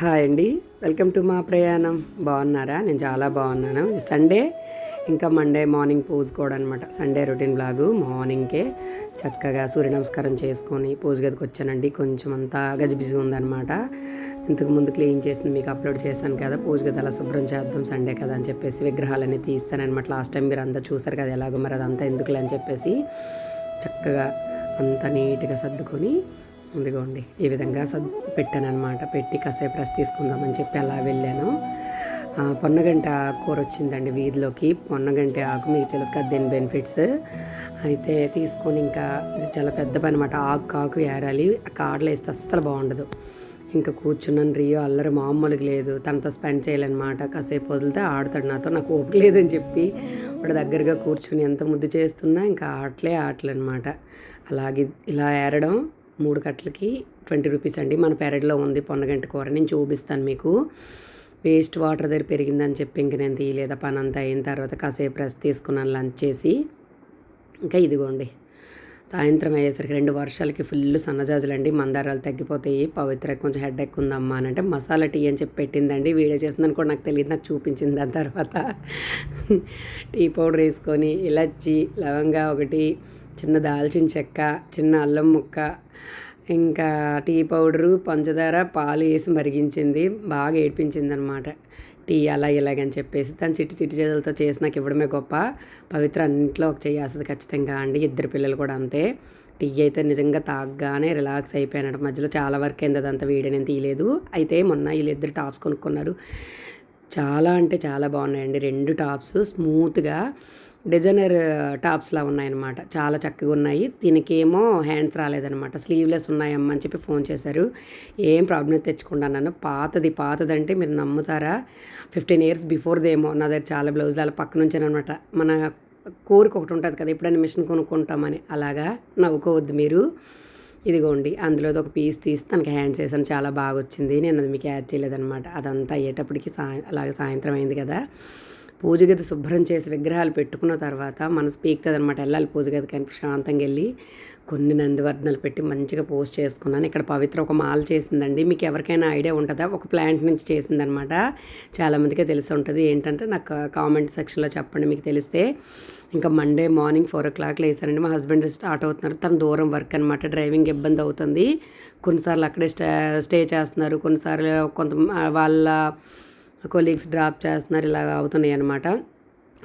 Hi అండి. Welcome to మా ప్రయాణం. బాగున్నారా? నేను చాలా బాగున్నాను. సండే. ఇంకా మండే మార్నింగ్ పూజకోవడం అనమాట సండే రొటీన్ బ్లాగు. మార్నింగ్కే చక్కగా సూర్య నమస్కారం చేసుకొని పూజ గదికి వచ్చానండి. కొంచెం అంతా గజిబిజి ఉందనమాట ఇంతకు ముందు క్లీన్ చేసింది మీకు అప్లోడ్ చేశాను కదా. పూజ గది అలా శుభ్రం చేద్దాం సండే కదా అని చెప్పేసి విగ్రహాలన్నీ తీస్తానమాట లాస్ట్ టైం మీరు అంతా చూసారు కదా ఎలాగో మరి అదంతా ఎందుకులే అని చెప్పేసి చక్కగా అంతా నీట్గా సర్దుకొని ఇదిగోండి ఈ విధంగా సద్ పెట్టాను అనమాట పెట్టి కాసేపు రెస్ట్ తీసుకుందామని చెప్పి అలా వెళ్ళాను. పొన్నగంట కూర వచ్చిందండి వీధిలోకి. పొన్నగంట ఆకు మీకు తెలుసు కదా దీని బెనిఫిట్స్ అయితే తీసుకొని ఇంకా ఇది చాలా పెద్ద పని అనమాట ఆకు ఆకు ఏరాలి. ఆ కాడలు వేస్తే అస్సలు బాగుండదు. ఇంకా కూర్చున్నాను రియో అల్లరి మామూలుగా లేదు. తనతో స్పెండ్ చేయాలన్నమాట. కాసేపు వదిలితే ఆడతాడు నాతో. నాకు ఓపిక లేదని చెప్పి వాడు దగ్గరగా కూర్చుని ఎంత ముద్దు చేస్తున్నా ఇంకా ఆటలే ఆటలు అనమాట అలాగే ఇలా ఏరడం మూడు కట్టలకి ట్వంటీ రూపీస్ అండి. మన పెరట్లో ఉంది పొన్నగంట కూర. నేను చూపిస్తాను మీకు. వేస్ట్ వాటర్ దగ్గర పెరిగిందని చెప్పి ఇంక నేను తీయలేదా. పని అంతా అయిన తర్వాత కాసేపు రెస్ట్ తీసుకున్నాను లంచ్ చేసి. ఇంకా ఇదిగోండి. సాయంత్రం అయ్యేసరికి రెండు వర్షాలకి ఫుల్ సన్నజాజులు అండి మందారాలు తగ్గిపోతాయి. పవిత్ర కొంచెం హెడ్ ఎక్ ఉందమ్మా అని అంటే మసాలా టీ అని చెప్పి పెట్టిందండి. వీడియో చేసిందని కూడా నాకు తెలియదు. నాకు చూపించింది దాని తర్వాత. టీ పౌడర్ వేసుకొని ఇలచ్చి లవంగా ఒకటి చిన్న దాల్చిన చెక్క చిన్న అల్లం ముక్క ఇంకా టీ పౌడరు పంచదార పాలు వేసి మరిగించింది. బాగా ఏడ్పించింది అనమాట టీ అలా ఇలాగని చెప్పేసి తను చిట్టి చిట్టి చేతులతో చేసి నాకు ఇవ్వడమే గొప్ప. పవిత్ర అన్నింటిలో ఒక చేయాల్సింది ఖచ్చితంగా అండి. ఇద్దరు పిల్లలు కూడా అంతే. టీ అయితే నిజంగా తాగగానే రిలాక్స్ అయిపోయానట. మధ్యలో చాలా వరకు అయింది. అదంతా వీడియో నేను తీయలేదు. అయితే మొన్న వీళ్ళిద్దరు టాప్స్ కొనుక్కున్నారు. చాలా అంటే చాలా బాగున్నాయండి. రెండు టాప్స్ స్మూత్గా డిజైనర్ టాప్స్లా ఉన్నాయన్నమాట. చాలా చక్కగా ఉన్నాయి. దీనికేమో హ్యాండ్స్ రాలేదన్నమాట. స్లీవ్లెస్ ఉన్నాయమ్మా అని చెప్పి ఫోన్ చేశారు. ఏం ప్రాబ్లం తెచ్చుకున్నాను పాతది పాతదంటే మీరు నమ్ముతారా? ఫిఫ్టీన్ ఇయర్స్ బిఫోర్దేమో. నా దగ్గర చాలా బ్లౌజులు అలా పక్క నుంచేనమాట మన కోరిక ఒకటి ఉంటుంది కదా ఎప్పుడైనా మిషన్ కొనుక్కుంటామని. అలాగా నవ్వుకోవద్దు మీరు. ఇదిగోండి అందులో ఒక పీస్ తీసి తనకి హ్యాండ్స్ చేశాను చాలా బాగా వచ్చింది నేను అది మీకు యాడ్ చేయలేదన్నమాట. అదంతా అయ్యేటప్పటికి సాయం అలాగే సాయంత్రం అయింది కదా. పూజ గది శుభ్రం చేసి విగ్రహాలు పెట్టుకున్న తర్వాత మనసు పీకుతుంది అనమాట వెళ్ళాలి పూజ గదికి అని ప్రశాంతంగా వెళ్ళి కొన్ని నందివర్ధనలు పెట్టి మంచిగా పోస్ట్ చేసుకున్నాను. ఇక్కడ పవిత్ర ఒక మాల చేసిందండి. మీకు ఎవరికైనా ఐడియా ఉంటుందా? ఒక ప్లాంట్ నుంచి చేసిందనమాట చాలామందికే తెలిసి ఉంటుంది. ఏంటంటే నాకు కామెంట్ సెక్షన్లో చెప్పండి మీకు తెలిస్తే. ఇంకా Monday morning four o'clock లేసానండి. మా హస్బెండ్ స్టార్ట్ అవుతున్నారు. తన దూరం వర్క్ అనమాట డ్రైవింగ్ ఇబ్బంది అవుతుంది. కొన్నిసార్లు అక్కడే స్టే స్టే చేస్తున్నారు. కొన్నిసార్లు కొంత వాళ్ళ కొలీగ్స్ డ్రాప్ చేస్తున్నారు ఇలా అవుతున్నాయి అనమాట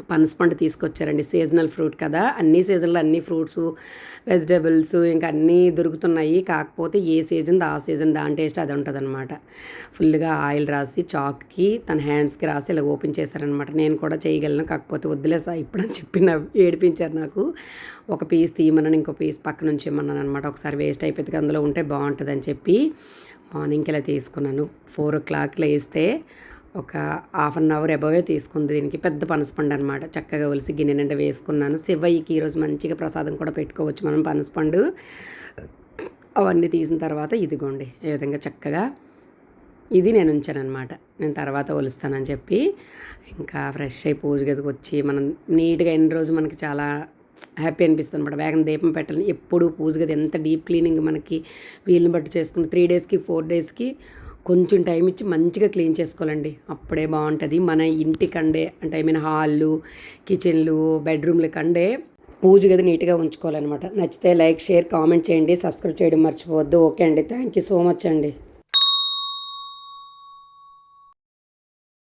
పనస పండు తీసుకొచ్చారండి సీజనల్ ఫ్రూట్ కదా. అన్ని సీజన్లో అన్ని ఫ్రూట్స్ వెజిటేబుల్స్ ఇంకా అన్నీ దొరుకుతున్నాయి. కాకపోతే ఏ సీజన్ ఆ సీజన్ దాని టేస్ట్ అది ఉంటుంది అనమాట ఫుల్గా ఆయిల్ రాసి చాక్కి తన హ్యాండ్స్కి రాసి ఇలా ఓపెన్ చేశారనమాట నేను కూడా చేయగలను కాకపోతే వద్దులే సార్ ఇప్పుడు అని చెప్పి ఏడిపించారు నాకు. ఒక పీస్ తీయమన్నాను ఇంకో పీస్ పక్క నుంచి ఇమ్మన్నాను అనమాట ఒకసారి వేస్ట్ అయిపోతుంది అందులో ఉంటే బాగుంటుందని చెప్పి మార్నింగ్కి ఇలా తీసుకున్నాను. ఫోర్ ఓ క్లాక్లో వేస్తే ఒక హాఫ్ అన్ అవర్ అబవే తీసుకుంది. దీనికి పెద్ద పనసపండు అనమాట చక్కగా ఒలిసి గిన్నె నిండా వేసుకున్నాను. శివయ్యకి ఈరోజు మంచిగా ప్రసాదం కూడా పెట్టుకోవచ్చు మనం పనసపండు. అవన్నీ తీసిన తర్వాత ఇదిగోండి ఈ విధంగా చక్కగా ఇది నేను ఉంచాను అనమాట నేను తర్వాత ఒలుస్తానని చెప్పి ఇంకా ఫ్రెష్ అయి పూజ గదికి వచ్చి మనం నీట్గా ఎన్ని రోజు మనకి చాలా హ్యాపీ అనిపిస్తుంది అనమాట వేగం దీపం పెట్టాలని ఎప్పుడు పూజ గది ఎంత డీప్ క్లీనింగ్ మనకి వీళ్ళని బట్టి చేసుకుని త్రీ డేస్కి ఫోర్ డేస్కి కొంచెం టైం ఇచ్చి మంచిగా క్లీన్ చేసుకోవాలండి. అప్పుడే బాగుంటుంది. మన ఇంటి కండే అంటే ఐ మీన్ హాళ్ళు కిచెన్లు బెడ్రూమ్ల కండే పూజ గది నీట్గా ఉంచుకోవాలన్నమాట. నచ్చితే లైక్ షేర్ కామెంట్ చేయండి. సబ్స్క్రైబ్ చేయడం మర్చిపోవద్దు. ఓకే అండి. థ్యాంక్ యూ సో మచ్ అండి.